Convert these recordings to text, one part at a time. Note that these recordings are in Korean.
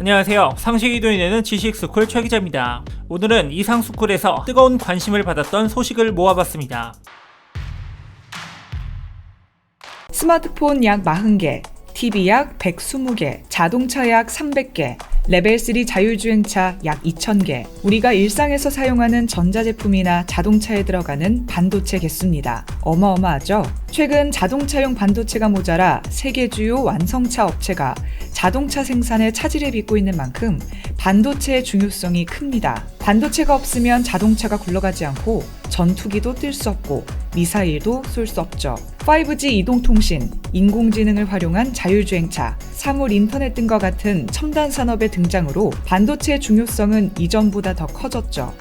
안녕하세요. 상식이 도인에는 지식스쿨 최 기자입니다. 오늘은 이상스쿨에서 뜨거운 관심을 받았던 소식을 모아봤습니다. 스마트폰 약 40개, TV 약 120개, 자동차 약 300개, 레벨 3 자율주행차 약 2000개. 우리가 일상에서 사용하는 전자제품이나 자동차에 들어가는 반도체 개수입니다. 어마어마하죠? 최근 자동차용 반도체가 모자라 세계 주요 완성차 업체가 자동차 생산에 차질을 빚고 있는 만큼 반도체의 중요성이 큽니다. 반도체가 없으면 자동차가 굴러가지 않고 전투기도 뜰 수 없고 미사일도 쏠 수 없죠. 5G 이동통신, 인공지능을 활용한 자율주행차, 사물 인터넷 등과 같은 첨단 산업의 등장으로 반도체의 중요성은 이전보다 더 커졌죠.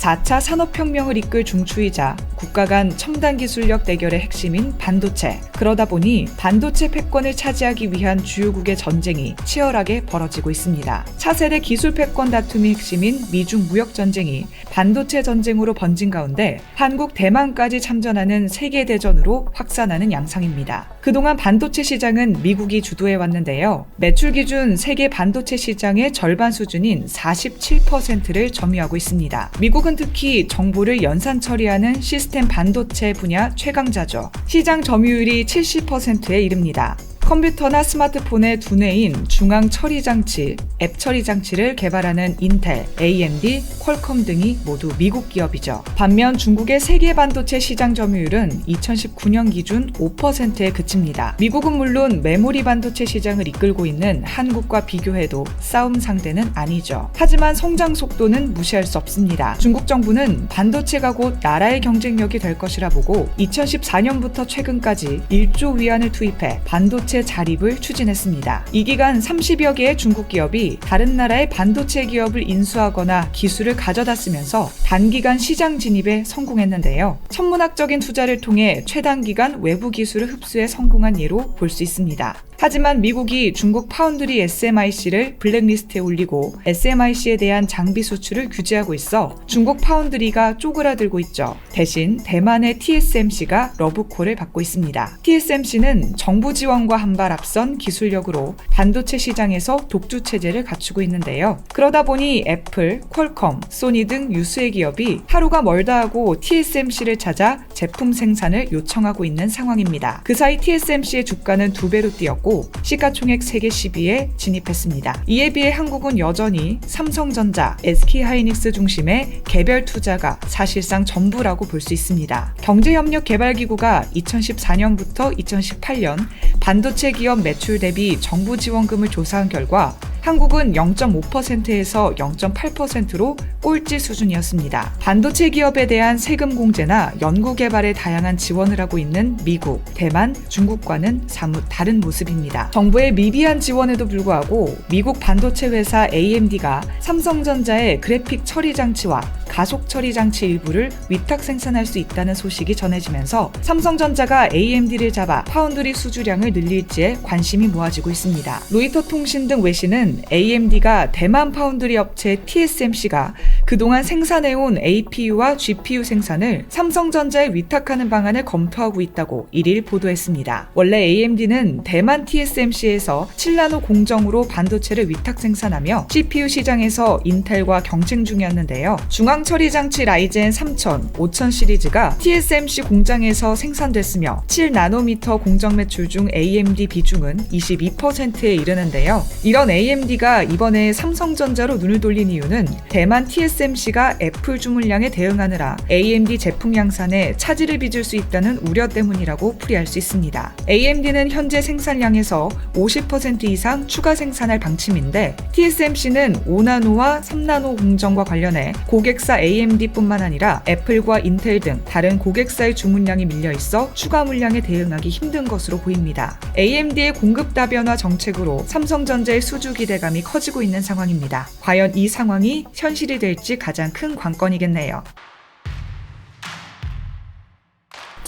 4차 산업혁명을 이끌 중추이자 국가 간 첨단 기술력 대결의 핵심인 반도체. 그러다 보니 반도체 패권을 차지하기 위한 주요국의 전쟁이 치열하게 벌어지고 있습니다. 차세대 기술 패권 다툼이 핵심인 미중 무역 전쟁이 반도체 전쟁으로 번진 가운데 한국, 대만까지 참전하는 세계 대전으로 확산하는 양상입니다. 그동안 반도체 시장은 미국이 주도해 왔는데요. 매출 기준 세계 반도체 시장의 절반 수준인 47%를 점유하고 있습니다. 미국은 특히 정보를 연산 처리하는 시스템 반도체 분야 최강자죠. 시장 점유율이 70%에 이릅니다. 컴퓨터나 스마트폰의 두뇌인 중앙 처리 장치, 앱 처리 장치를 개발하는 인텔, AMD, 퀄컴 등이 모두 미국 기업이죠. 반면 중국의 세계 반도체 시장 점유율은 2019년 기준 5%에 그칩니다. 미국은 물론 메모리 반도체 시장을 이끌고 있는 한국과 비교해도 싸움 상대는 아니죠. 하지만 성장 속도는 무시할 수 없습니다. 중국 정부는 반도체가 곧 나라의 경쟁력이 될 것이라 보고 2014년부터 최근까지 1조 위안을 투입해 반도체 자립을 추진했습니다. 이 기간 30여 개의 중국 기업이 다른 나라의 반도체 기업을 인수하거나 기술을 가져다 쓰면서 단기간 시장 진입에 성공했는데요. 천문학적인 투자를 통해 최단기간 외부 기술을 흡수해 성공한 예로 볼 수 있습니다. 하지만 미국이 중국 파운드리 SMIC를 블랙리스트에 올리고 SMIC에 대한 장비 수출을 규제하고 있어 중국 파운드리가 쪼그라들고 있죠. 대신 대만의 TSMC가 러브콜을 받고 있습니다. TSMC는 정부 지원과 한발 앞선 기술력으로 반도체 시장에서 독주 체제를 갖추고 있는데요. 그러다 보니 애플, 퀄컴, 소니 등 유수의 기업이 하루가 멀다 하고 TSMC를 찾아 제품 생산을 요청하고 있는 상황입니다. 그 사이 TSMC의 주가는 두 배로 뛰었고 시가총액 세계 10위에 진입했습니다. 이에 비해 한국은 여전히 삼성전자, SK하이닉스 중심의 개별 투자가 사실상 전부라고 볼 수 있습니다. 경제협력개발기구가 2014년부터 2018년 반도체 기업 매출 대비 정부 지원금을 조사한 결과 한국은 0.5%에서 0.8%로 꼴찌 수준이었습니다. 반도체 기업에 대한 세금 공제나 연구 개발에 다양한 지원을 하고 있는 미국, 대만, 중국과는 사뭇 다른 모습입니다. 정부의 미비한 지원에도 불구하고 미국 반도체 회사 AMD가 삼성전자의 그래픽 처리 장치와 가속 처리 장치 일부를 위탁 생산할 수 있다는 소식이 전해지면서 삼성전자가 AMD를 잡아 파운드리 수주량을 늘릴지에 관심이 모아지고 있습니다. 로이터 통신 등 외신은 AMD가 대만 파운드리 업체 TSMC가 그동안 생산해온 APU와 GPU 생산을 삼성전자에 위탁하는 방안을 검토하고 있다고 1일 보도했습니다. 원래 AMD는 대만 TSMC에서 7나노 공정으로 반도체를 위탁 생산하며 CPU 시장에서 인텔과 경쟁 중이었는데요. 중앙 처리 장치 라이젠 3000, 5000 시리즈가 TSMC 공장에서 생산됐으며 7나노미터 공정 매출 중 AMD 비중은 22%에 이르는데요. 이런 AMD가 이번에 삼성전자로 눈을 돌린 이유는 대만 TSMC가 애플 주문량에 대응하느라 AMD 제품 양산에 차질을 빚을 수 있다는 우려 때문이라고 풀이할 수 있습니다. AMD는 현재 생산량에서 50% 이상 추가 생산할 방침인데 TSMC는 5나노와 3나노 공정과 관련해 고객사 AMD뿐만 아니라 애플과 인텔 등 다른 고객사의 주문량이 밀려 있어 추가 물량에 대응하기 힘든 것으로 보입니다. AMD의 공급 다변화 정책으로 삼성전자의 수주 기대감이 커지고 있는 상황입니다. 과연 이 상황이 현실이 될지 가장 큰 관건이겠네요.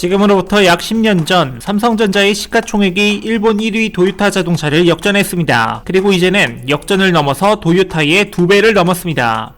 지금으로부터 약 10년 전 삼성전자의 시가총액이 일본 1위 도요타 자동차를 역전했습니다. 그리고 이제는 역전을 넘어서 도요타의 두 배를 넘었습니다.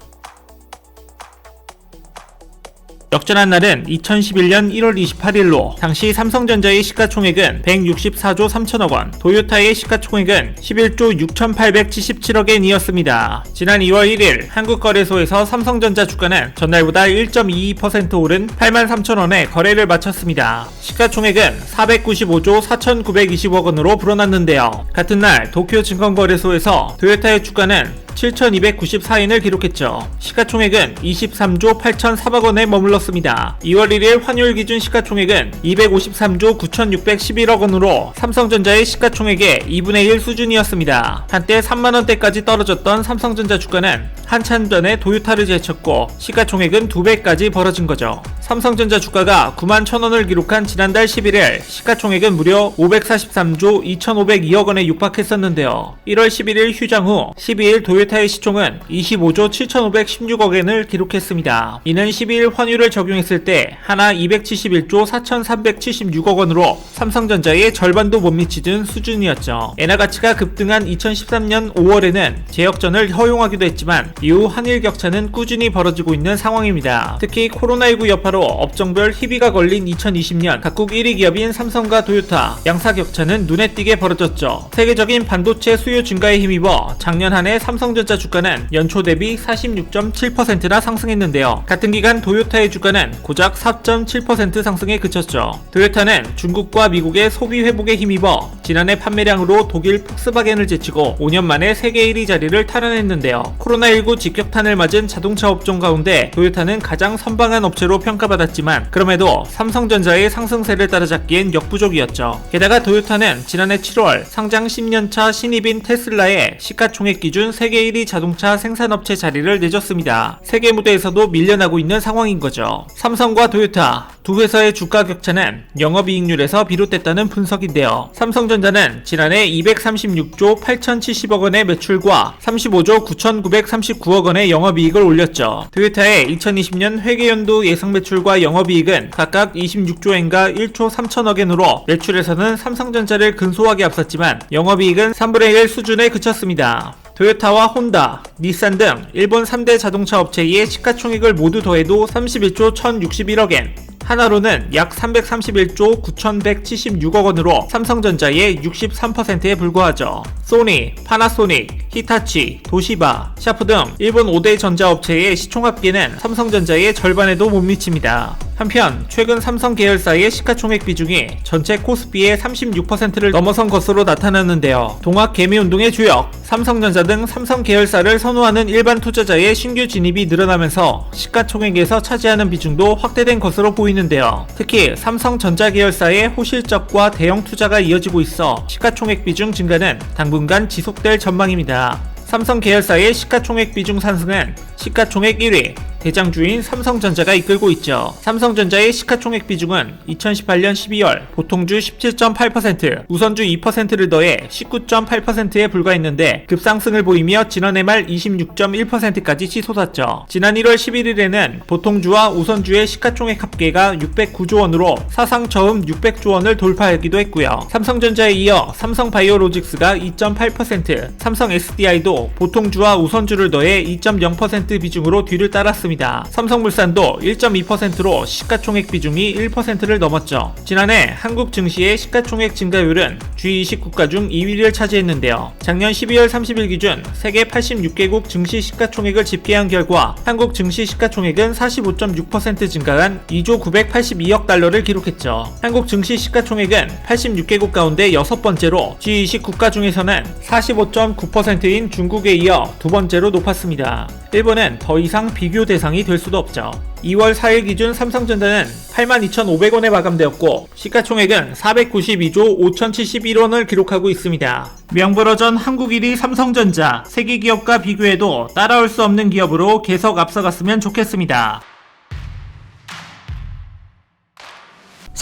역전한 날은 2011년 1월 28일로 당시 삼성전자의 시가총액은 164조 3천억 원, 도요타의 시가총액은 11조 6,877억엔이었습니다. 지난 2월 1일 한국거래소에서 삼성전자 주가는 전날보다 1.22% 오른 8만 3천 원에 거래를 마쳤습니다. 시가총액은 495조 4,920억 원으로 불어났는데요. 같은 날 도쿄 증권거래소에서 도요타의 주가는 7,294엔을 기록했죠. 시가총액은 23조 8,004억 원에 머물렀습니다. 2월 1일 환율 기준 시가총액은 253조 9,611억 원으로 삼성전자의 시가총액의 2분의 1 수준이었습니다. 한때 3만 원대까지 떨어졌던 삼성전자 주가는 한참 전에 도요타를 제쳤고 시가총액은 2배까지 벌어진 거죠. 삼성전자 주가가 9만 1,000원을 기록한 지난달 11일 시가총액은 무려 543조 2,502억 원에 육박했었는데요. 1월 11일 휴장 후 12일 도요 타의 시총은 25조 7,516억엔을 기록했습니다. 이는 12일 환율을 적용했을 때 하나 271조 4,376억 원으로 삼성전자의 절반도 못 미치던 수준이었죠. 엔화 가치가 급등한 2013년 5월에는 재역전을 허용하기도 했지만 이후 한일 격차는 꾸준히 벌어지고 있는 상황입니다. 특히 코로나19 여파로 업종별 희비가 걸린 2020년 각국 1위 기업인 삼성과 도요타 양사 격차는 눈에 띄게 벌어졌죠. 세계적인 반도체 수요 증가에 힘입어 작년 한 해 삼성 전자 주가는 연초 대비 46.7%나 상승했는데요. 같은 기간 도요타의 주가는 고작 4.7% 상승에 그쳤죠. 도요타는 중국과 미국의 소비 회복에 힘입어 지난해 판매량으로 독일 폭스바겐을 제치고 5년 만에 세계 1위 자리를 탈환했는데요. 코로나19 직격탄을 맞은 자동차 업종 가운데 도요타는 가장 선방한 업체로 평가받았지만 그럼에도 삼성전자의 상승세를 따라잡기엔 역부족이었죠. 게다가 도요타는 지난해 7월 상장 10년차 신입인 테슬라의 시가총액 기준 세계 1위 자동차 생산업체 자리를 내줬습니다. 세계 무대에서도 밀려나고 있는 상황인 거죠. 삼성과 도요타 두 회사의 주가 격차는 영업이익률에서 비롯됐다는 분석인데요. 삼성전자는 지난해 236조 8,070억 원의 매출과 35조 9,939억 원의 영업이익을 올렸죠. 도요타의 2020년 회계연도 예상 매출과 영업이익은 각각 26조엔과 1조 3천억엔으로 매출에서는 삼성전자를 근소하게 앞섰지만 영업이익은 3분의 1 수준에 그쳤습니다. 도요타와 혼다, 닛산 등 일본 3대 자동차 업체의 시가총액을 모두 더해도 31조 1,061억엔, 하나로는 약 331조 9,176억 원으로 삼성전자의 63%에 불과하죠. 소니, 파나소닉, 히타치, 도시바, 샤프 등 일본 5대 전자업체의 시총 합계는 삼성전자의 절반에도 못 미칩니다. 한편 최근 삼성 계열사의 시가총액 비중이 전체 코스피의 36%를 넘어선 것으로 나타났는데요. 동학 개미 운동의 주역 삼성전자 등 삼성 계열사를 선호하는 일반 투자자의 신규 진입이 늘어나면서 시가총액에서 차지하는 비중도 확대된 것으로 보이는데요. 특히 삼성전자 계열사의 호실적과 대형 투자가 이어지고 있어 시가총액 비중 증가는 당분간 지속될 전망입니다. 삼성 계열사의 시가총액 비중 상승은 시가총액 1위 대장주인 삼성전자가 이끌고 있죠. 삼성전자의 시가총액 비중은 2018년 12월 보통주 17.8%, 우선주 2%를 더해 19.8%에 불과했는데 급상승을 보이며 지난해 말 26.1%까지 치솟았죠. 지난 1월 11일에는 보통주와 우선주의 시가총액 합계가 609조 원으로 사상 처음 600조 원을 돌파하기도 했고요. 삼성전자에 이어 삼성바이오로직스가 2.8%, 삼성 SDI도 보통주와 우선주를 더해 2.0% 비중으로 뒤를 따랐습니다. 삼성물산도 1.2%로 시가총액 비중이 1%를 넘었죠. 지난해 한국 증시의 시가총액 증가율은 G20 국가 중 2위를 차지했는데요. 작년 12월 30일 기준 세계 86개국 증시 시가총액을 집계한 결과 한국 증시 시가총액은 45.6% 증가한 2조 982억 달러를 기록했죠. 한국 증시 시가총액은 86개국 가운데 여섯 번째로 G20 국가 중에서는 45.9%인 중국에 이어 두 번째로 높았습니다. 일본은 더 이상 비교 대상이 될 수도 없죠. 2월 4일 기준 삼성전자는 82,500원에 마감되었고 시가총액은 492조 5,071원을 기록하고 있습니다. 명불허전 한국 1위 삼성전자 세계 기업과 비교해도 따라올 수 없는 기업으로 계속 앞서갔으면 좋겠습니다.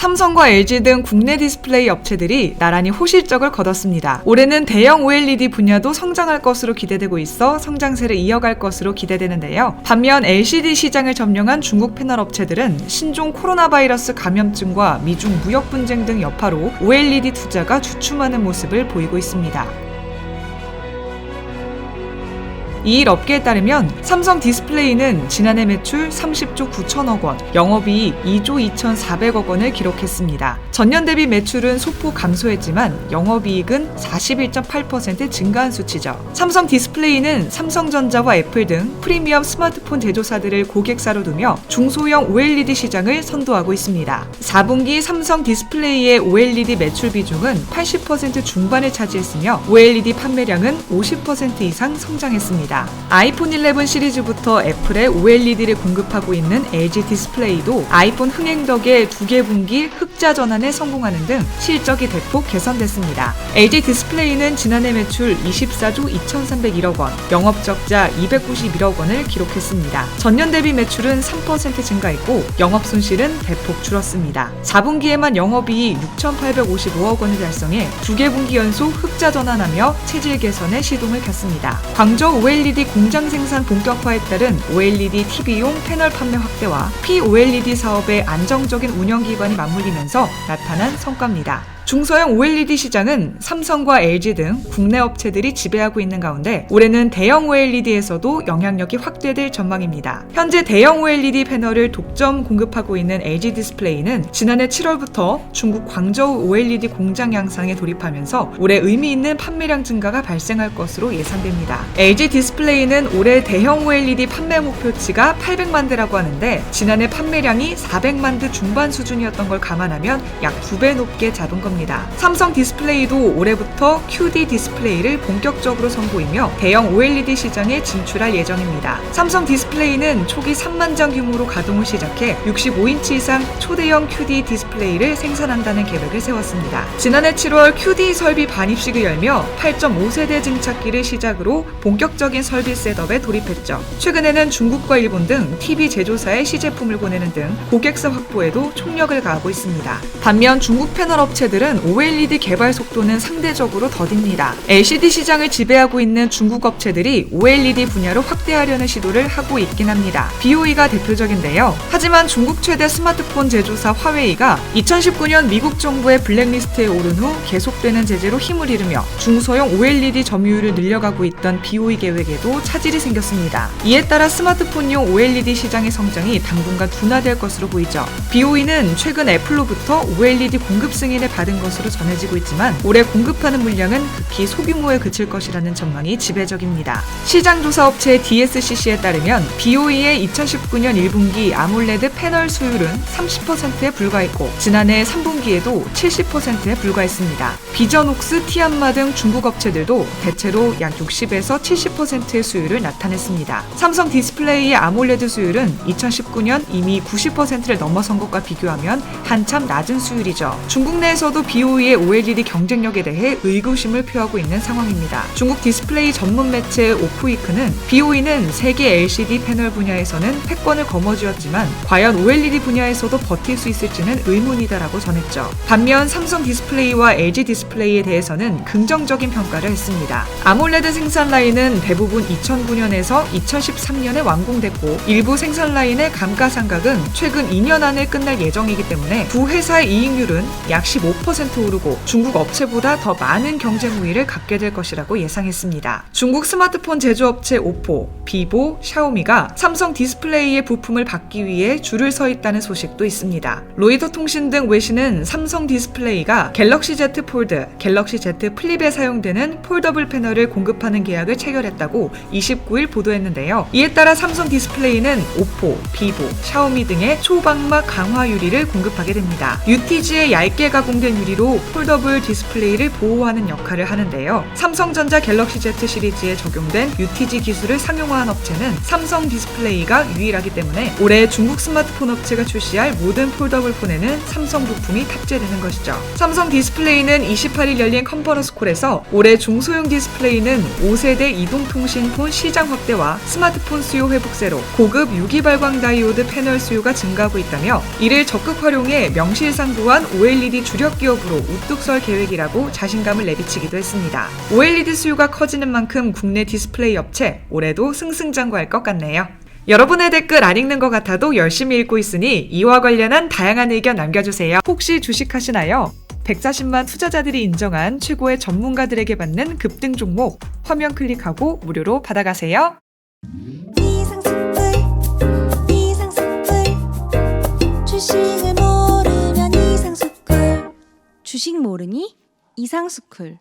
삼성과 LG 등 국내 디스플레이 업체들이 나란히 호실적을 거뒀습니다. 올해는 대형 OLED 분야도 성장할 것으로 기대되고 있어 성장세를 이어갈 것으로 기대되는데요. 반면 LCD 시장을 점령한 중국 패널 업체들은 신종 코로나 바이러스 감염증과 미중 무역 분쟁 등 여파로 OLED 투자가 주춤하는 모습을 보이고 있습니다. 이일 업계에 따르면 삼성 디스플레이는 지난해 매출 30조 9천억 원, 영업이익 2조 2,400억 원을 기록했습니다. 전년 대비 매출은 소폭 감소했지만 영업이익은 41.8% 증가한 수치죠. 삼성 디스플레이는 삼성전자와 애플 등 프리미엄 스마트폰 제조사들을 고객사로 두며 중소형 OLED 시장을 선도하고 있습니다. 4분기 삼성 디스플레이의 OLED 매출 비중은 80% 중반을 차지했으며 OLED 판매량은 50% 이상 성장했습니다. 아이폰 11 시리즈부터 애플의 OLED를 공급하고 있는 LG 디스플레이도 아이폰 흥행 덕에 두 개 분기 흑자 전환에 성공하는 등 실적이 대폭 개선됐습니다. LG 디스플레이는 지난해 매출 24조 2,301억 원, 영업 적자 291억 원을 기록했습니다. 전년 대비 매출은 3% 증가했고 영업 손실은 대폭 줄었습니다. 4분기에만 영업이익 6,855억 원을 달성해 두 개 분기 연속 흑자 전환하며 체질 개선에 시동을 켰습니다. 광저우 OLED 공장 생산 본격화에 따른 OLED TV용 패널 판매 확대와 POLED 사업의 안정적인 운영 기반이 맞물리면서 나타난 성과입니다. 중소형 OLED 시장은 삼성과 LG 등 국내 업체들이 지배하고 있는 가운데 올해는 대형 OLED에서도 영향력이 확대될 전망입니다. 현재 대형 OLED 패널을 독점 공급하고 있는 LG 디스플레이는 지난해 7월부터 중국 광저우 OLED 공장 양상에 돌입하면서 올해 의미 있는 판매량 증가가 발생할 것으로 예상됩니다. LG 디스플레이는 올해 대형 OLED 판매 목표치가 800만 대라고 하는데 지난해 판매량이 400만 대 중반 수준이었던 걸 감안하면 약 2배 높게 잡은 겁니다. 삼성 디스플레이도 올해부터 QD 디스플레이를 본격적으로 선보이며 대형 OLED 시장에 진출할 예정입니다. 삼성 디스플레이는 초기 3만 장 규모로 가동을 시작해 65인치 이상 초대형 QD 디스플레이를 생산한다는 계획을 세웠습니다. 지난해 7월 QD 설비 반입식을 열며 8.5세대 증착기를 시작으로 본격적인 설비 셋업에 돌입했죠. 최근에는 중국과 일본 등 TV 제조사의 시제품을 보내는 등 고객사 확보에도 총력을 가하고 있습니다. 반면 중국 패널 업체들은 OLED 개발 속도는 상대적으로 더딥니다. LCD 시장을 지배하고 있는 중국 업체들이 OLED 분야로 확대하려는 시도를 하고 있긴 합니다. BOE가 대표적인데요. 하지만 중국 최대 스마트폰 제조사 화웨이가 2019년 미국 정부의 블랙리스트에 오른 후 계속되는 제재로 힘을 잃으며 중소형 OLED 점유율을 늘려가고 있던 BOE 계획에도 차질이 생겼습니다. 이에 따라 스마트폰용 OLED 시장의 성장이 당분간 둔화될 것으로 보이죠. BOE는 최근 애플로부터 OLED 공급 승인을 받은 것으로 전해지고 있지만 올해 공급하는 물량은 극히 소규모에 그칠 것이라는 전망이 지배적입니다. 시장조사 업체 DSCC에 따르면 BOE의 2019년 1분기 아몰레드 패널 수율은 30%에 불과했고 지난해 3분기에도 70%에 불과했습니다. 비전옥스, 티안마 등 중국 업체들도 대체로 약 60에서 70%의 수율을 나타냈습니다. 삼성 디스플레이 의 아몰레드 수율은 2019년 이미 90%를 넘어선 것과 비교하면 한참 낮은 수율이죠. 중국 내에서도 BOE의 OLED 경쟁력에 대해 의구심을 표하고 있는 상황입니다. 중국 디스플레이 전문 매체 오프위크는 BOE는 세계 LCD 패널 분야에서는 패권을 거머쥐었지만 과연 OLED 분야에서도 버틸 수 있을지는 의문이다라고 전했죠. 반면 삼성 디스플레이와 LG 디스플레이에 대해서는 긍정적인 평가를 했습니다. 아몰레드 생산 라인은 대부분 2009년에서 2013년에 완공됐고 일부 생산 라인의 감가상각은 최근 2년 안에 끝날 예정이기 때문에 두 회사의 이익률은 약 15% 오르고 중국 업체보다 더 많은 경쟁 우위를 갖게 될 것이라고 예상했습니다. 중국 스마트폰 제조업체 오포, 비보, 샤오미가 삼성 디스플레이의 부품을 받기 위해 줄을 서 있다는 소식도 있습니다. 로이터 통신 등 외신은 삼성 디스플레이가 갤럭시 Z 폴드, 갤럭시 Z 플립에 사용되는 폴더블 패널을 공급하는 계약을 체결했다고 29일 보도했는데요. 이에 따라 삼성 디스플레이는 오포, 비보, 샤오미 등의 초방막 강화 유리를 공급하게 됩니다. UTG의 얇게 가공된 유리로 폴더블 디스플레이를 보호하는 역할을 하는데요. 삼성전자 갤럭시 Z 시리즈에 적용된 UTG 기술을 상용화한 업체는 삼성 디스플레이가 유일하기 때문에 올해 중국 스마트폰 업체가 출시할 모든 폴더블 폰에는 삼성 부품이 탑재되는 것이죠. 삼성 디스플레이는 28일 열린 컨퍼런스 콜에서 올해 중소형 디스플레이는 5세대 이동통신폰 시장 확대와 스마트폰 수요 회복세로 고급 유기발광 다이오드 패널 수요가 증가하고 있다며 이를 적극 활용해 명실상부한 OLED 주력 기업으로 우뚝 설 계획이라고 자신감을 내비치기도 했습니다. OLED 수요가 커지는 만큼 국내 디스플레이 업체 올해도 승승장구할 것 같네요. 여러분의 댓글 안 읽는 것 같아도 열심히 읽고 있으니 이와 관련한 다양한 의견 남겨주세요. 혹시 주식하시나요? 140만 투자자들이 인정한 최고의 전문가들에게 받는 급등 종목 화면 클릭하고 무료로 받아가세요. 주식을 모르면 이상스쿨. 주식 모르니 이상스쿨